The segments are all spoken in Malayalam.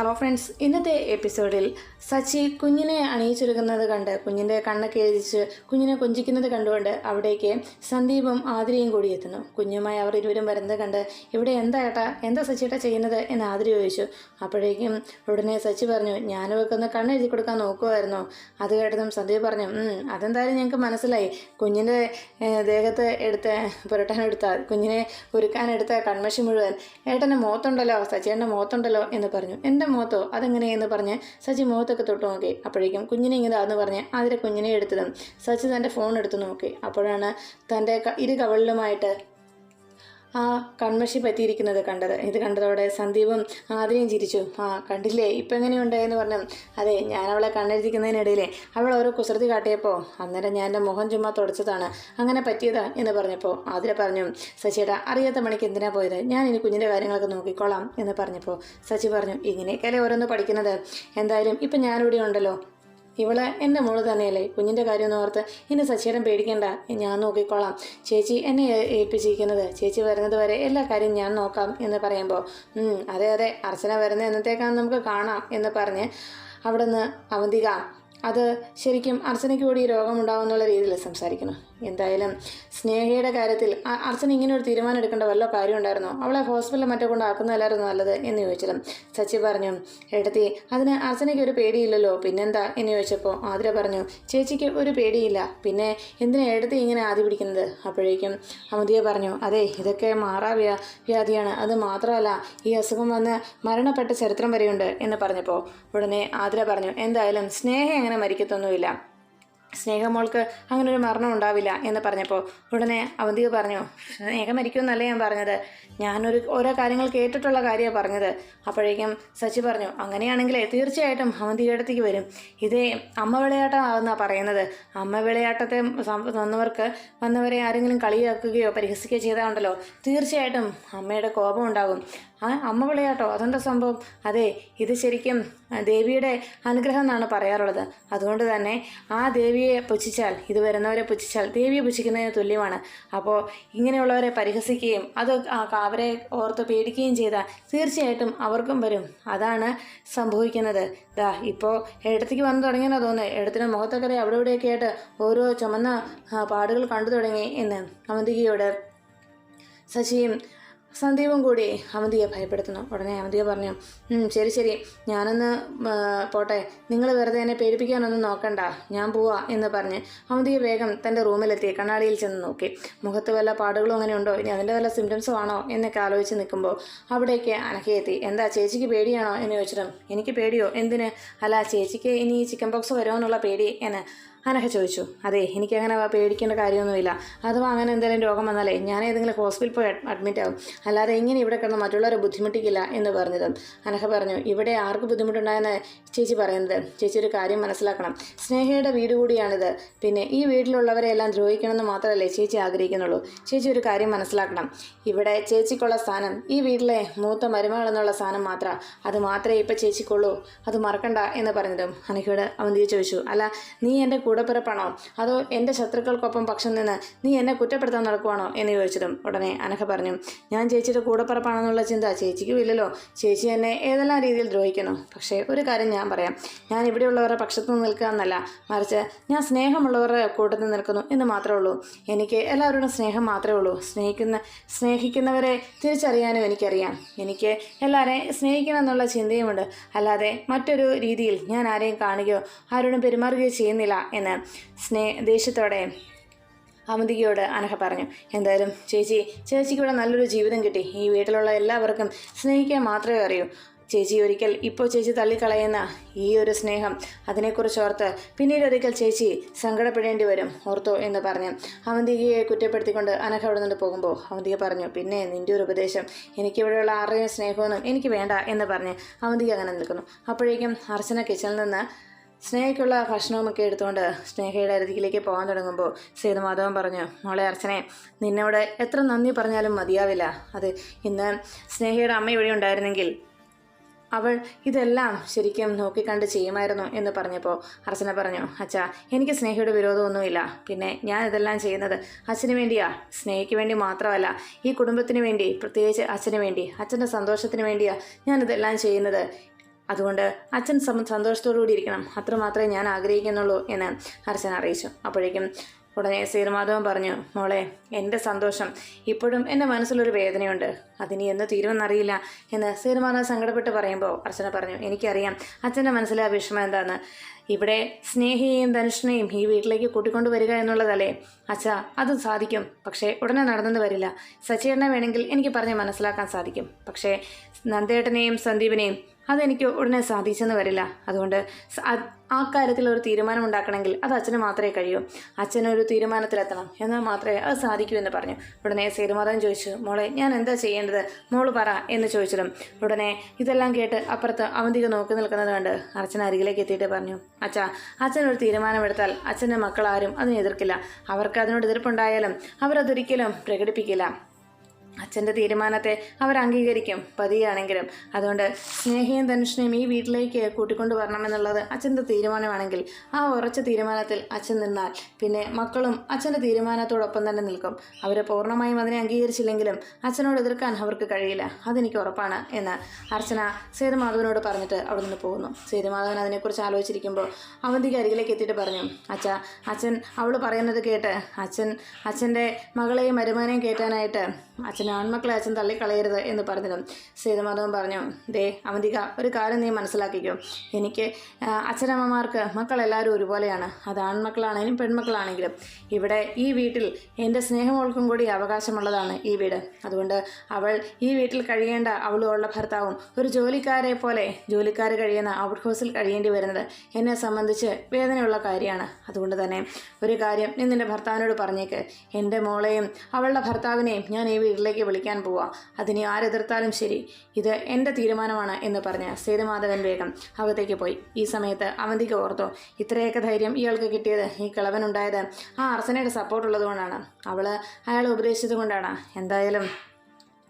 ഹലോ ഫ്രണ്ട്സ് ഇന്നത്തെ എപ്പിസോഡിൽ സച്ചി കുഞ്ഞിനെ അണിയിച്ചൊരുക്കുന്നത് കണ്ട് കുഞ്ഞിന്റെ കണ്ണൊക്കെ എഴുതിച്ച് കുഞ്ഞിനെ കൊഞ്ചിക്കുന്നത് കണ്ടുകൊണ്ട് അവിടേക്ക് സന്ദീപും ആതിരയും കൂടി എത്തുന്നു. കുഞ്ഞുമായി അവർ ഇരുവരും വരുന്നത് കണ്ട് ഇവിടെ എന്താ ഏട്ടാ എന്താ സച്ചിയേട്ടാ ചെയ്യുന്നത് എന്ന് ആതിര ചോദിച്ചു. അപ്പോഴേക്കും ഉടനെ സച്ചി പറഞ്ഞു ഞാനവർക്ക് ഒന്ന് കണ്ണെഴുതി കൊടുക്കാൻ നോക്കുമായിരുന്നു അത് കേട്ടതും സന്ദീപ് പറഞ്ഞു "ഉം, അതെന്തായാലും ഞങ്ങൾക്ക് മനസ്സിലായി. കുഞ്ഞിന്റെ ദേഹത്ത് എടുത്ത് പുരട്ടാനെടുത്ത കുഞ്ഞിനെ ഒരുക്കാനെടുത്ത കൺമഷി മുഴുവൻ ഏട്ടന്റെ മുഖത്തുണ്ടല്ലോ സച്ചിയേട്ടന്റെ മുഖത്തുണ്ടല്ലോ എന്ന് പറഞ്ഞു. എന്റെ മുഖത്തോ അതെങ്ങനെയെന്ന് പറഞ്ഞ് സച്ചി മുഖത്തൊക്കെ തൊട്ട് നോക്കി. അപ്പോഴേക്കും കുഞ്ഞിനെ ഇങ്ങനെ അതെന്ന് പറഞ്ഞ് അതിലെ കുഞ്ഞിനെ എടുത്തതും. സച്ചി തന്റെ ഫോൺ എടുത്ത് നോക്കി. അപ്പോഴാണ് തന്റെ ഇരു കവളിലുമായിട്ട് ആ കൺമഷി പറ്റിയിരിക്കുന്നത് കണ്ടത്. ഇത് കണ്ടതോടെ സന്ദീപും ആദ്യം ചിരിച്ചു. ആ കണ്ടില്ലേ? ഇപ്പം എങ്ങനെയുണ്ട് എന്ന് പറഞ്ഞു. അതെ ഞാൻ അവളെ കണ്ണെഴുതിക്കുന്നതിനിടയിലെ അവൾ ഓരോ കുസൃതി കാട്ടിയപ്പോൾ അന്നേരം ഞാൻ എന്റെ മുഖം ചുമ്മാ തുടച്ചതാണ്. അങ്ങനെ പറ്റിയതാ എന്ന് പറഞ്ഞപ്പോൾ ആതിര പറഞ്ഞു സച്ചിയുടെ അറിയാത്ത മണിക്ക് എന്തിനാ പോയത്? ഞാൻ ഇനി കുഞ്ഞിന്റെ കാര്യങ്ങളൊക്കെ നോക്കിക്കോളാം എന്ന് പറഞ്ഞപ്പോൾ സച്ചി പറഞ്ഞു ഇങ്ങനെയൊക്കെയല്ലേ ഓരോന്ന് പഠിക്കുന്നത്? എന്തായാലും ഇപ്പം ഞാനിവിടെ ഉണ്ടല്ലോ. ഇവൾ എന്റെ മോൾ തന്നെയല്ലേ? കുഞ്ഞിന്റെ കാര്യം ഓർത്ത് ഇനി സച്ചിയുടെ പേടിക്കണ്ട. ഞാൻ നോക്കിക്കോളാം. ചേച്ചി എന്നെ ഏൽപ്പിച്ചിരിക്കുന്നത്. ചേച്ചി വരുന്നത് വരെ എല്ലാ കാര്യവും ഞാൻ നോക്കാം എന്ന് പറയുമ്പോൾ "ഉം, അതെ അതെ അർച്ചന വരുന്ന എന്നത്തേക്കാണ് നമുക്ക് കാണാം എന്ന് പറഞ്ഞ് അവിടെ നിന്ന് അവന്തിക അത് ശരിക്കും അർച്ചനയ്ക്ക് കൂടി ഈ രോഗമുണ്ടാവുന്നുള്ള രീതിയിൽ സംസാരിക്കണം എന്തായാലും സ്നേഹയുടെ കാര്യത്തിൽ അർച്ചന ഇങ്ങനെ ഒരു തീരുമാനം എടുക്കേണ്ട വല്ല കാര്യം ഉണ്ടായിരുന്നോ അവളെ ഹോസ്പിറ്റലിൽ മറ്റോ കൊണ്ടാക്കുന്നതല്ലായിരുന്നു നല്ലത് എന്ന് ചോദിച്ചതും സച്ചി പറഞ്ഞു എടുത്തി അതിന് അർച്ചനയ്ക്ക് ഒരു പേടിയില്ലല്ലോ? പിന്നെന്താ? എന്ന് ചോദിച്ചപ്പോൾ ആതിര പറഞ്ഞു ചേച്ചിക്ക് ഒരു പേടിയില്ല. പിന്നെ എന്തിനാ എടുത്തി ഇങ്ങനെ ആദ്യ പിടിക്കുന്നത്? അപ്പോഴേക്കും അമുദിയ പറഞ്ഞു അതെ ഇതൊക്കെ മാറാ വ്യാ വ്യാധിയാണ്. അത് മാത്രമല്ല ഈ അസുഖം വന്ന് മരണപ്പെട്ട ചരിത്രം വരെയുണ്ട് എന്ന് പറഞ്ഞപ്പോൾ ഉടനെ ആതിര പറഞ്ഞു എന്തായാലും സ്നേഹം അങ്ങനെ മരിക്കത്തൊന്നുമില്ല. സ്നേഹമോൾക്ക് അങ്ങനെ ഒരു മരണം ഉണ്ടാവില്ല എന്ന് പറഞ്ഞപ്പോൾ ഉടനെ അവന്തിക പറഞ്ഞു സ്നേഹം മരിക്കുമെന്നല്ല ഞാൻ പറഞ്ഞത്. ഞാനൊരു ഓരോ കാര്യങ്ങൾ കേട്ടിട്ടുള്ള കാര്യമാണ് പറഞ്ഞത്. അപ്പോഴേക്കും സച്ചി പറഞ്ഞു അങ്ങനെയാണെങ്കിൽ തീർച്ചയായിട്ടും അവന്തിക അടുത്തേക്ക് വരും. ഇതേ അമ്മ വിളയാട്ടമാണെന്നാണ് പറയുന്നത്. അമ്മ വിളയാട്ടത്തെ വന്നവർക്ക് വന്നവരെ ആരെങ്കിലും കളിയാക്കുകയോ പരിഹസിക്കുകയോ ചെയ്താലുണ്ടല്ലോ തീർച്ചയായിട്ടും അമ്മയുടെ കോപം ഉണ്ടാകും. ആ അമ്മ വിളയാട്ടോ അതെന്താ സംഭവം? അതെ ഇത് ശരിക്കും ദേവിയുടെ അനുഗ്രഹം എന്നാണ് പറയാറുള്ളത്. അതുകൊണ്ട് തന്നെ ആ ദേവിയെ പുച്ഛിച്ചാൽ ഇത് വരുന്നവരെ പുച്ഛിച്ചാൽ ദേവിയെ പുച്ഛിക്കുന്നതിന് തുല്യമാണ്. അപ്പോൾ ഇങ്ങനെയുള്ളവരെ പരിഹസിക്കുകയും അത് അവരെ ഓർത്ത് പേടിക്കുകയും ചെയ്താൽ തീർച്ചയായിട്ടും അവർക്കും വരും. അതാണ് സംഭവിക്കുന്നത്. ദാ ഇപ്പോൾ ഇടത്തേക്ക് വന്നു തുടങ്ങിയെന്നാ തോന്നുന്നത് ഇടത്തിന് മുഖത്തൊക്കെ അവിടെ ഇവിടെയൊക്കെ ആയിട്ട് ഓരോ ചുമന്ന പാടുകൾ കണ്ടു തുടങ്ങി എന്ന് അവന്തികയോട് ശശിയും സന്ദീപും കൂടി അവന്തിയെ ഭയപ്പെടുത്തുന്നു. ഉടനെ അവന്തിക പറഞ്ഞു "ഉം, ശരി ശരി. ഞാനൊന്ന് പോട്ടെ. നിങ്ങൾ വെറുതെ എന്നെ പേടിപ്പിക്കാനൊന്നും നോക്കണ്ട. ഞാൻ പോവാ എന്ന് പറഞ്ഞ് അവന്തിക വേഗം തന്റെ റൂമിലെത്തി കണ്ണാടിയിൽ ചെന്ന് നോക്കി. മുഖത്ത് വല്ല പാടുകളും അങ്ങനെ ഉണ്ടോ? ഇനി അതിന്റെ വല്ല സിംറ്റംസും ആണോ? എന്നൊക്കെ ആലോചിച്ച് നിൽക്കുമ്പോൾ അവിടേക്ക് അനക്കയെത്തി എന്താ ചേച്ചിക്ക് പേടിയാണോ? എന്ന് ചോദിച്ചിട്ടും എനിക്ക് പേടിയോ? എന്തിന്? അല്ല ചേച്ചിക്ക് ഇനി ചിക്കൻ ബോക്സ് വരുമോ എന്നുള്ള പേടി എന്ന് അനഘ ചോദിച്ചു. അതെ എനിക്കങ്ങനെ പേടിക്കേണ്ട കാര്യമൊന്നുമില്ല. അഥവാ അങ്ങനെ എന്തെങ്കിലും രോഗം വന്നാലേ ഞാൻ ഏതെങ്കിലും ഹോസ്പിറ്റലിൽ പോയി അഡ്മിറ്റ് ആവും. അല്ലാതെ ഇങ്ങനെ ഇവിടെ കിടന്ന് മറ്റുള്ളവരെ ബുദ്ധിമുട്ടിക്കില്ല എന്ന് പറഞ്ഞത്. അനഹ പറഞ്ഞു. ഇവിടെ ആർക്ക് ബുദ്ധിമുട്ടുണ്ടായെന്ന് ചേച്ചി പറയുന്നത്? ചേച്ചി ഒരു കാര്യം മനസ്സിലാക്കണം. സ്നേഹയുടെ വീട് കൂടിയാണിത്. പിന്നെ ഈ വീട്ടിലുള്ളവരെ എല്ലാം ദ്രോഹിക്കണമെന്ന് മാത്രമല്ലേ ചേച്ചി ആഗ്രഹിക്കുന്നുള്ളൂ. ചേച്ചി ഒരു കാര്യം മനസ്സിലാക്കണം. ഇവിടെ ചേച്ചിക്കുള്ള സ്ഥാനം ഈ വീട്ടിലെ മൂത്ത മരുമകൾ എന്നുള്ള സ്ഥാനം മാത്രം. അത് മാത്രമേ ഇപ്പം ചേച്ചിക്കുള്ളൂ. അത് മറക്കണ്ട എന്ന് പറഞ്ഞതും അനഘയോട് തിരിച്ചു ചോദിച്ചു. അല്ല നീ എന്റെ കൂടപ്പിറപ്പാണോ? അതോ എന്റെ ശത്രുക്കൾക്കൊപ്പം പക്ഷം നിന്ന് നീ എന്നെ കുറ്റപ്പെടുത്താൻ നടക്കുവാണോ? എന്ന് ചോദിച്ചതും ഉടനെ അനഘ പറഞ്ഞു ഞാൻ ചേച്ചിയുടെ കൂടപ്പിറപ്പാണെന്നുള്ള ചിന്ത ചേച്ചിക്കും ഇല്ലല്ലോ ചേച്ചി എന്നെ ഏതെല്ലാം രീതിയിൽ ദ്രോഹിക്കണം പക്ഷേ ഒരു കാര്യം ഞാൻ പറയാം. ഞാൻ ഇവിടെയുള്ളവരുടെ പക്ഷത്ത് നിൽക്കുക എന്നല്ല മറിച്ച് ഞാൻ സ്നേഹമുള്ളവരുടെ കൂട്ടത്തിൽ നിൽക്കുന്നു എന്ന് മാത്രമേ ഉള്ളൂ. എനിക്ക് എല്ലാവരോടും സ്നേഹം മാത്രമേ ഉള്ളൂ. സ്നേഹിക്കുന്ന സ്നേഹിക്കുന്നവരെ തിരിച്ചറിയാനും എനിക്കറിയാം. എനിക്ക് എല്ലാവരെയും സ്നേഹിക്കണം എന്നുള്ള ചിന്തയുമുണ്ട്. അല്ലാതെ മറ്റൊരു രീതിയിൽ ഞാൻ ആരെയും കാണുകയോ ആരോടും പെരുമാറുകയോ ചെയ്യുന്നില്ല എന്ന് സ്നേ ദേഷ്യത്തോടെ അമിതിയോട് അനഹ പറഞ്ഞു. എന്തായാലും ചേച്ചി ചേച്ചിക്ക് ഇവിടെ നല്ലൊരു ജീവിതം കിട്ടി. ഈ വീട്ടിലുള്ള എല്ലാവർക്കും സ്നേഹിക്കാൻ മാത്രമേ അറിയൂ. ചേച്ചി ഒരിക്കൽ ഇപ്പോൾ ചേച്ചി തള്ളിക്കളയുന്ന ഈ ഒരു സ്നേഹം അതിനെക്കുറിച്ച് ഓർത്ത് പിന്നീട് ഒരിക്കൽ ചേച്ചി സങ്കടപ്പെടേണ്ടി വരും ഓർത്തോ എന്ന് പറഞ്ഞ് അവന്തികയെ കുറ്റപ്പെടുത്തിക്കൊണ്ട് അനഘ അവിടെ നിന്ന് പോകുമ്പോൾ അവന്തിക പറഞ്ഞു പിന്നെ നിന്റെ ഒരു ഉപദേശം. എനിക്കിവിടെയുള്ള ആരുടെയും സ്നേഹമൊന്നും എനിക്ക് വേണ്ട എന്ന് പറഞ്ഞ് അവന്തിക അങ്ങനെ നിൽക്കുന്നു. അപ്പോഴേക്കും അർച്ചന കിച്ചണിൽ നിന്ന് സ്നേഹയ്ക്കുള്ള ഭക്ഷണവുമൊക്കെ എടുത്തുകൊണ്ട് സ്നേഹയുടെ അരികിലേക്ക് പോകാൻ തുടങ്ങുമ്പോൾ സേതുമാധവൻ പറഞ്ഞു മോളെ അർച്ചനെ നിന്നോട് എത്ര നന്ദി പറഞ്ഞാലും മതിയാവില്ല. അത് ഇന്ന് സ്നേഹയുടെ അമ്മ ഇവിടെ ഉണ്ടായിരുന്നെങ്കിൽ അവൾ ഇതെല്ലാം ശരിക്കും നോക്കിക്കണ്ട് ചെയ്യുമായിരുന്നു എന്ന് പറഞ്ഞപ്പോൾ അർച്ചന പറഞ്ഞു അച്ഛാ എനിക്ക് സ്നേഹയുടെ വിരോധമൊന്നുമില്ല. പിന്നെ ഞാൻ ഇതെല്ലാം ചെയ്യുന്നത് അച്ഛന് വേണ്ടിയാ? സ്നേഹയ്ക്ക് വേണ്ടി മാത്രമല്ല ഈ കുടുംബത്തിന് വേണ്ടി പ്രത്യേകിച്ച് അച്ഛന് വേണ്ടി അച്ഛന്റെ സന്തോഷത്തിന് വേണ്ടിയാ ഞാനിതെല്ലാം ചെയ്യുന്നത്. അതുകൊണ്ട് അച്ഛൻ സമ സന്തോഷത്തോടുകൂടി ഇരിക്കണം. അത്രമാത്രമേ ഞാൻ ആഗ്രഹിക്കുന്നുള്ളൂ എന്ന് ഹർഷൻ അറിയിച്ചു. അപ്പോഴേക്കും ഉടനെ സീർമാധവൻ പറഞ്ഞു മോളെ എന്റെ സന്തോഷം. ഇപ്പോഴും എന്റെ മനസ്സിലൊരു വേദനയുണ്ട്. അതിനി എന്ന് തീരുമെന്നറിയില്ല എന്ന് സീർമാധവൻ സങ്കടപ്പെട്ട് പറയുമ്പോൾ അർച്ചന പറഞ്ഞു എനിക്കറിയാം. അച്ഛന്റെ മനസ്സിലെ വിഷമം എന്താണ് ഇവിടെ സ്നേഹിയെയും ധനുഷിനെയും ഈ വീട്ടിലേക്ക് കൂട്ടിക്കൊണ്ടു വരിക എന്നുള്ളതല്ലേ? അച്ഛാ അത് സാധിക്കും. പക്ഷേ ഉടനെ നടന്നെന്ന് വരില്ല. സച്ചേട്ടനെ വേണമെങ്കിൽ എനിക്ക് പറഞ്ഞ് മനസ്സിലാക്കാൻ സാധിക്കും. പക്ഷേ നന്ദേട്ടനെയും സന്ദീപിനെയും അതെനിക്ക് ഉടനെ സാധിച്ചെന്ന് വരില്ല. അതുകൊണ്ട് ആ- കാര്യത്തിൽ ഒരു തീരുമാനം ഉണ്ടാക്കണമെങ്കിൽ അത് അച്ഛന് മാത്രമേ കഴിയൂ. അച്ഛനൊരു തീരുമാനത്തിലെത്തണം. എന്നാൽ മാത്രമേ അത് സാധിക്കൂ എന്ന് പറഞ്ഞു. ഉടനെ സേതുമാധവൻ ചോദിച്ചു മോളെ ഞാൻ എന്താ ചെയ്യേണ്ടത്? മോൾ പറ എന്ന് ചോദിച്ചതും. ഉടനെ ഇതെല്ലാം കേട്ട് അപ്പുറത്ത് അവന്തിക നോക്കി നിൽക്കുന്നത് കണ്ട് അച്ഛൻ അരികിലേക്ക് എത്തിയിട്ട് പറഞ്ഞു അച്ഛാ അച്ഛനൊരു തീരുമാനമെടുത്താൽ അച്ഛന്റെ മക്കളാരും അതിനെ എതിർക്കില്ല. അവർക്ക് അതിനോട് എതിർപ്പുണ്ടായാലും അവരതൊരിക്കലും പ്രകടിപ്പിക്കില്ല. അച്ഛന്റെ തീരുമാനത്തെ അവർ അംഗീകരിക്കും പതിയാണെങ്കിലും. അതുകൊണ്ട് സ്നേഹിയും ധനുഷിനെയും ഈ വീട്ടിലേക്ക് കൂട്ടിക്കൊണ്ടു വരണമെന്നുള്ളത് അച്ഛന്റെ തീരുമാനമാണെങ്കിൽ ആ ഉറച്ച തീരുമാനത്തിൽ അച്ഛൻ നിന്നാൽ പിന്നെ മക്കളും അച്ഛന്റെ തീരുമാനത്തോടൊപ്പം തന്നെ നിൽക്കും. അവർ പൂർണമായും അതിനെ അംഗീകരിച്ചില്ലെങ്കിലും അച്ഛനോട് എതിർക്കാൻ അവർക്ക് കഴിയില്ല. അതെനിക്ക് ഉറപ്പാണ് എന്ന് അർച്ചന സേതുമാധവനോട് പറഞ്ഞിട്ട് അവിടെ നിന്ന് പോകുന്നു. സേതുമാധവൻ അതിനെക്കുറിച്ച് ആലോചിച്ചിരിക്കുമ്പോൾ അവന്തിക്ക് അരികിലേക്ക് എത്തിയിട്ട് പറഞ്ഞു അച്ഛ അച്ഛൻ അവൾ പറയുന്നത് കേട്ട് അച്ഛൻ അച്ഛന്റെ മകളെയും മരുമകനെയും കേട്ടാനായിട്ട് അച്ഛൻ ആൺമക്കളെ അച്ഛൻ തള്ളിക്കളയരുത് എന്ന് പറഞ്ഞതും സേതുമാധവൻ പറഞ്ഞു ദേ അവന്തിക ഒരു കാര്യം നീ മനസ്സിലാക്കിക്കോ. എനിക്ക് അച്ഛനമ്മമാർക്ക് മക്കളെല്ലാവരും ഒരുപോലെയാണ്. അത് ആൺമക്കളാണെങ്കിലും പെൺമക്കളാണെങ്കിലും. ഇവിടെ ഈ വീട്ടിൽ എന്റെ സ്നേഹമോൾക്കും കൂടി അവകാശമുള്ളതാണ് ഈ വീട്. അതുകൊണ്ട് അവൾ ഈ വീട്ടിൽ കഴിയേണ്ട അവളുള്ള ഭർത്താവും ഒരു ജോലിക്കാരെ പോലെ ജോലിക്കാർ കഴിയുന്ന ഔട്ട് ഹൗസിൽ കഴിയേണ്ടി വരുന്നത് എന്നെ സംബന്ധിച്ച് വേദനയുള്ള കാര്യമാണ്. അതുകൊണ്ട് തന്നെ ഒരു കാര്യം നീ നിന്റെ ഭർത്താവിനോട് പറഞ്ഞേക്ക്. എന്റെ മോളെയും അവളുടെ ഭർത്താവിനെയും ഞാൻ ഈ വീട്ടിലേക്ക് വിളിക്കാൻ പോവുക അതിനെ ആരെതിർത്താലും ശരി. ഇത് എന്റെ തീരുമാനമാണ് എന്ന് പറഞ്ഞ് സേതുമാധവൻ വേഗം അകത്തേക്ക് പോയി. ഈ സമയത്ത് അവന്തിക്ക് ഓർത്തു ഇത്രയൊക്കെ ധൈര്യം ഇയാൾക്ക് കിട്ടിയത് ഈ കിളവനുണ്ടായത് ആ അർച്ചനയുടെ സപ്പോർട്ട് ഉള്ളതുകൊണ്ടാണ്. അവൾ അയാളെ ഉപദേശിച്ചത് കൊണ്ടാണ്. എന്തായാലും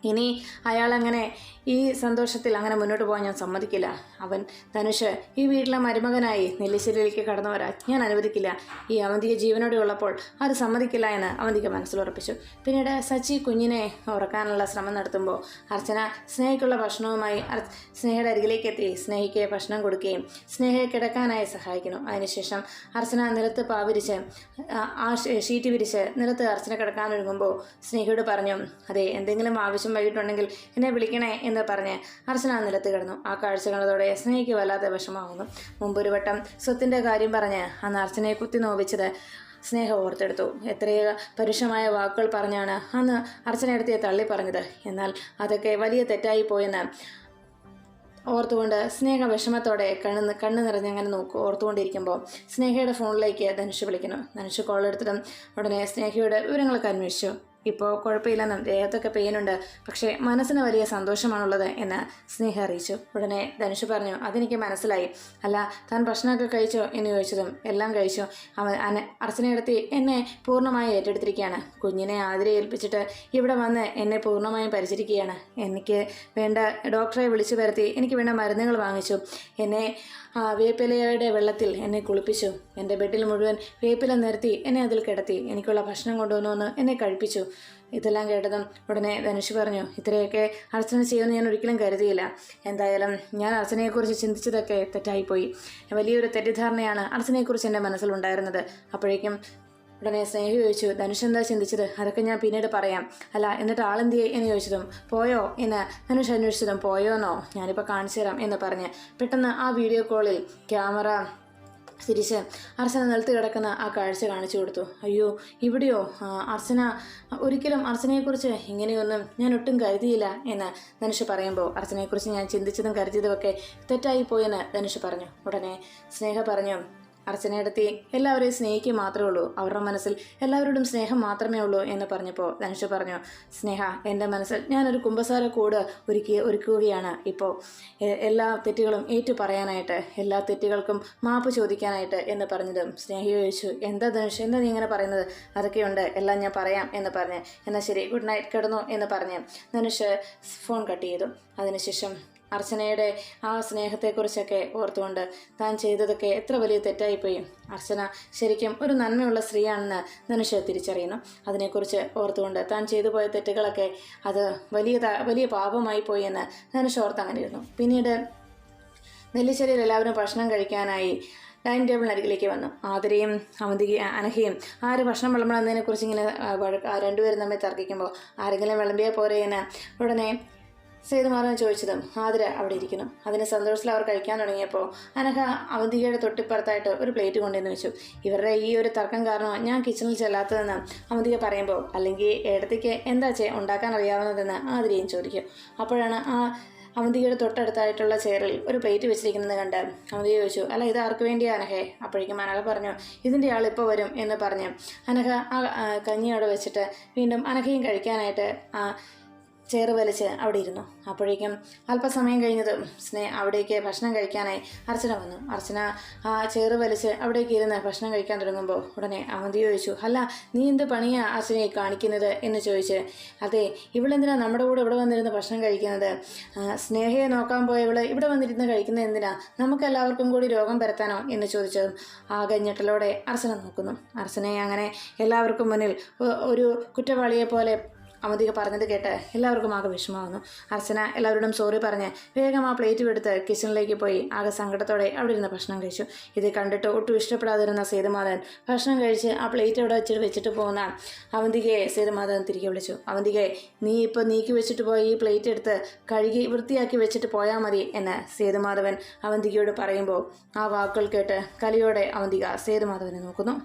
ഇനി അയാളങ്ങനെ ഈ സന്തോഷത്തിൽ അങ്ങനെ മുന്നോട്ട് പോകാൻ ഞാൻ സമ്മതിക്കില്ല. അവൻ ധനുഷ് ഈ വീട്ടിലെ മരുമകനായി നെല്ലിശ്ശേരിയിലേക്ക് കടന്നു വരാൻ ഞാൻ അനുവദിക്കില്ല. ഈ അവന്തിക ജീവനോടെ ഉള്ളപ്പോൾ അത് സമ്മതിക്കില്ല എന്ന് അവന്തിക മനസ്സിലുറപ്പിച്ചു. പിന്നീട് സച്ചി കുഞ്ഞിനെ ഉറക്കാനുള്ള ശ്രമം നടത്തുമ്പോൾ അർച്ചന സ്നേഹയ്ക്കുള്ള ഭക്ഷണവുമായി സ്നേഹയുടെ അരികിലേക്ക് എത്തി. സ്നേഹിക്ക് ഭക്ഷണം കൊടുക്കുകയും സ്നേഹയെ കിടക്കാനായി സഹായിക്കുന്നു. അതിനുശേഷം അർച്ചന നിലത്ത് പാവിരിച്ച് ആ- ഷീറ്റ് വിരിച്ച് നിലത്ത് അർച്ചന കിടക്കാനൊരുങ്ങുമ്പോൾ സ്നേഹയോട് പറഞ്ഞു അതെ എന്തെങ്കിലും ആവശ്യം വൈകിട്ടുണ്ടെങ്കിൽ എന്നെ വിളിക്കണേ എന്ന് പറഞ്ഞ് അർച്ചന നിലത്ത് കിടന്നു. ആ കാഴ്ച കണ്ടതോടെ സ്നേഹിക്ക് വല്ലാതെ വിഷമാകുന്നു മുമ്പൊരു വട്ടം സ്വത്തിന്റെ കാര്യം പറഞ്ഞ് അന്ന് അർച്ചനയെ കുത്തി നോവിച്ചത് സ്നേഹം ഓർത്തെടുത്തു. എത്രയോ പരുഷമായ വാക്കുകൾ പറഞ്ഞാണ് അന്ന് അർച്ചനയെടുത്തിയെ തള്ളി പറഞ്ഞത്. എന്നാൽ അതൊക്കെ വലിയ തെറ്റായി പോയെന്ന് ഓർത്തുകൊണ്ട് സ്നേഹ വിഷമത്തോടെ കണ്ണ് കണ്ണ് നിറഞ്ഞങ്ങനെ നോക്കൂ ഓർത്തുകൊണ്ടിരിക്കുമ്പോൾ സ്നേഹയുടെ ഫോണിലേക്ക് ധനുഷ് വിളിക്കുന്നു. ധനുഷ് കോൾ എടുത്തിട്ടും ഉടനെ സ്നേഹയുടെ വിവരങ്ങളൊക്കെ അന്വേഷിച്ചു. ഇപ്പോൾ കുഴപ്പമില്ലെന്നും ദേഹത്തൊക്കെ പെയിനുണ്ട് പക്ഷേ മനസ്സിന് വലിയ സന്തോഷമാണുള്ളത് എന്ന് സ്നേഹ അറിയിച്ചു. ഉടനെ ധനുഷ് പറഞ്ഞു അതെനിക്ക് മനസ്സിലായി. അല്ല താൻ ഭക്ഷണമൊക്കെ കഴിച്ചോ? എന്ന് ചോദിച്ചതും എല്ലാം കഴിച്ചു. അവൻ അർച്ചനയെടുത്തി എന്നെ പൂർണമായി ഏറ്റെടുത്തിരിക്കുകയാണ്. കുഞ്ഞിനെ ആതിരെ ഏൽപ്പിച്ചിട്ട് ഇവിടെ വന്ന് എന്നെ പൂർണമായും പരിചരിക്കുകയാണ്. എനിക്ക് വേണ്ട ഡോക്ടറെ വിളിച്ചു വരുത്തി എനിക്ക് വേണ്ട മരുന്നുകൾ വാങ്ങിച്ചു. എന്നെ വേപ്പിലയുടെ വെള്ളത്തിൽ എന്നെ കുളിപ്പിച്ചു. എന്റെ ബെഡിൽ മുഴുവൻ വേപ്പില നിരത്തി എന്നെ അതിൽ കിടത്തി. എനിക്കുള്ള ഭക്ഷണം കൊണ്ടുവന്നു എന്നെ കഴിപ്പിച്ചു. ഇതെല്ലാം കേട്ടതും ഉടനെ ധനുഷ് പറഞ്ഞു ഇത്രയൊക്കെ അർച്ചന ചെയ്യുമെന്ന് ഞാൻ ഒരിക്കലും കരുതിയില്ല. എന്തായാലും ഞാൻ അർച്ചനയെക്കുറിച്ച് ചിന്തിച്ചതൊക്കെ തെറ്റായിപ്പോയി. വലിയൊരു തെറ്റിദ്ധാരണയാണ് അർച്ചനയെക്കുറിച്ച് എന്റെ മനസ്സിലുണ്ടായിരുന്നത്. അപ്പോഴേക്കും ഉടനെ സ്നേഹി ചോദിച്ചു ധനുഷ് എന്താ ചിന്തിച്ചത്? അതൊക്കെ ഞാൻ പിന്നീട് പറയാം. അല്ല എന്നിട്ട് ആളെന്തിയെ എന്ന് ചോദിച്ചതും പോയോ? എന്ന് ധനുഷ് അന്വേഷിച്ചതും പോയോന്നോ? ഞാനിപ്പോൾ കാണിച്ചു തരാം എന്ന് പറഞ്ഞ് പെട്ടെന്ന് ആ വീഡിയോ കോളിൽ ക്യാമറ തിരിച്ച് അർച്ചന നിലത്ത് കിടക്കുന്ന ആ കാഴ്ച കാണിച്ചു കൊടുത്തു. അയ്യോ ഇവിടെയോ? അർച്ചന ഒരിക്കലും അർച്ചനയെക്കുറിച്ച് ഇങ്ങനെയൊന്നും ഞാൻ ഒട്ടും കരുതിയില്ല എന്ന് ധനുഷ് പറയുമ്പോൾ അർച്ചനയെക്കുറിച്ച് ഞാൻ ചിന്തിച്ചതും കരുതിയതുമൊക്കെ തെറ്റായി പോയെന്ന് ധനുഷ് പറഞ്ഞു. ഉടനെ സ്നേഹ പറഞ്ഞു അർച്ചനയെടുത്തി എല്ലാവരെയും സ്നേഹിക്കുക മാത്രമേ ഉള്ളൂ. അവരുടെ മനസ്സിൽ എല്ലാവരോടും സ്നേഹം മാത്രമേ ഉള്ളൂ എന്ന് പറഞ്ഞപ്പോൾ ധനുഷ് പറഞ്ഞു സ്നേഹ എന്റെ മനസ്സിൽ ഞാനൊരു കുംഭസാര കൂട് ഒരുക്കി ഒരുക്കുകയാണ്. ഇപ്പോൾ എല്ലാ തെറ്റുകളും ഏറ്റു പറയാനായിട്ട് എല്ലാ തെറ്റുകൾക്കും മാപ്പ് ചോദിക്കാനായിട്ട് എന്ന് പറഞ്ഞതും സ്നേഹ ചോദിച്ചു എന്താ ധനുഷ് എന്താ നീ ഇങ്ങനെ പറയുന്നത്? അതൊക്കെയുണ്ട് എല്ലാം ഞാൻ പറയാം എന്ന് പറഞ്ഞ് എന്നാൽ ശരി ഗുഡ് നൈറ്റ് കിടന്നു എന്ന് പറഞ്ഞ് ധനുഷ് ഫോൺ കട്ട് ചെയ്തു. അതിനുശേഷം അർച്ചനയുടെ ആ സ്നേഹത്തെക്കുറിച്ചൊക്കെ ഓർത്തുകൊണ്ട് താൻ ചെയ്തതൊക്കെ എത്ര വലിയ തെറ്റായിപ്പോയി. അർച്ചന ശരിക്കും ഒരു നന്മയുള്ള സ്ത്രീയാണെന്ന് ധനുഷ് തിരിച്ചറിയുന്നു. അതിനെക്കുറിച്ച് ഓർത്തുകൊണ്ട് താൻ ചെയ്തു പോയ തെറ്റുകളൊക്കെ അത് വലിയ വലിയ പാപമായി പോയി എന്ന് ധനുഷ് ഓർത്ത് അങ്ങനെ ഇരുന്നു പിന്നീട് നെല്ലിശ്ശേരിയിൽ എല്ലാവരും ഭക്ഷണം കഴിക്കാനായി ഡൈനിങ് ടേബിളിനരികിലേക്ക് വന്നു. ആതിരയും അവന്തിക അനഹയും ആര് ഭക്ഷണം വിളമ്പണം എന്നതിനെക്കുറിച്ച് ഇങ്ങനെ രണ്ടുപേരും തമ്മിൽ തർക്കിക്കുമ്പോൾ ആരെങ്കിലും വിളമ്പിയാൽ പോരെ ഉടനെ സേതുമാധവൻ ചോദിച്ചതും ആതിര അവിടെ ഇരിക്കുന്നു. അതിന് സന്തോഷത്തിൽ അവർ കഴിക്കാൻ തുടങ്ങിയപ്പോൾ അനഘ അവന്തികയുടെ തൊട്ടിപ്പുറത്തായിട്ട് ഒരു പ്ലേറ്റ് കൊണ്ടുവന്ന് വെച്ചു. ഇവരുടെ ഈ ഒരു തർക്കം കാരണം ഞാൻ കിച്ചണിൽ ചെല്ലാത്തതെന്ന് അവന്തിക പറയുമ്പോൾ അല്ലെങ്കിൽ ഇടത്തേക്ക് എന്താ ചേ ഉണ്ടാക്കാൻ അറിയാവുന്നതെന്ന് ആതിരയും ചോദിക്കും. അപ്പോഴാണ് ആ അവന്തികയുടെ തൊട്ടടുത്തായിട്ടുള്ള ചെയറിൽ ഒരു പ്ലേറ്റ് വെച്ചിരിക്കുന്നത് കണ്ട് അവന്തിക ചോദിച്ചു അല്ല ഇത് ആർക്ക് വേണ്ടിയാണ് അനഘേ? അപ്പോഴേക്കും അനഹ പറഞ്ഞു ഇതിന്റെ ആൾ ഇപ്പോൾ വരും എന്ന് പറഞ്ഞ്. അനഹ ആ ആ, കഞ്ഞി അവിടെ വെച്ചിട്ട് വീണ്ടും അനഹയും കഴിക്കാനായിട്ട് ആ ചെയർ വലിച്ച് അവിടെ ഇരുന്നു അപ്പോഴേക്കും അല്പസമയം കഴിഞ്ഞത് സ്നേ അവിടേക്ക് ഭക്ഷണം കഴിക്കാനായി അർച്ചന വന്നു. അർച്ചന ആ ചെയർ വലിച്ച് അവിടേക്ക് ഇരുന്ന് ഭക്ഷണം കഴിക്കാൻ തുടങ്ങുമ്പോൾ ഉടനെ അവന്തി ചോദിച്ചു അല്ല നീ എന്ത് പണിയാ അർച്ചനയെ കാണിക്കുന്നത്? എന്ന് ചോദിച്ച് അതെ ഇവളെന്തിനാ നമ്മുടെ കൂടെ ഇവിടെ വന്നിരുന്ന് ഭക്ഷണം കഴിക്കുന്നത്? സ്നേഹയെ നോക്കാൻ പോയ ഇവൾ ഇവിടെ വന്നിരുന്ന് കഴിക്കുന്നത് എന്തിനാ? നമുക്ക് എല്ലാവർക്കും കൂടി രോഗം പരത്താനോ? എന്ന് ചോദിച്ചതും ആകെ ഞെട്ടലോടെ അർച്ചന നോക്കുന്നു. അർച്ചനയെ അങ്ങനെ എല്ലാവർക്കും മുന്നിൽ ഒരു കുറ്റവാളിയെ പോലെ അവന്തിക പറഞ്ഞത് കേട്ട് എല്ലാവർക്കും ആകെ വിഷമമാകുന്നു അർച്ചന എല്ലാവരോടും സോറി പറഞ്ഞ് വേഗം ആ പ്ലേറ്റ് എടുത്ത് കിച്ചണിലേക്ക് പോയി. ആകെ സങ്കടത്തോടെ അവിടെ ഇരുന്ന് ഭക്ഷണം കഴിച്ചു. ഇത് കണ്ടിട്ട് ഒട്ടും ഇഷ്ടപ്പെടാതിരുന്ന സേതുമാധവൻ ഭക്ഷണം കഴിച്ച് ആ പ്ലേറ്റ് അവിടെ വെച്ചിട്ട് വെച്ചിട്ട് പോകുന്ന അവന്തികയെ സേതുമാധവൻ തിരികെ വിളിച്ചു. അവന്തികയെ നീ ഇപ്പോൾ നീക്കി വെച്ചിട്ട് പോയി ഈ പ്ലേറ്റ് എടുത്ത് കഴുകി വൃത്തിയാക്കി വെച്ചിട്ട് പോയാൽ മതി എന്ന് സേതുമാധവൻ അവന്തികയോട് പറയുമ്പോൾ ആ വാക്കുകൾ കേട്ട് കലിയോടെ അവന്തിക സേതുമാധവനെ നോക്കുന്നു.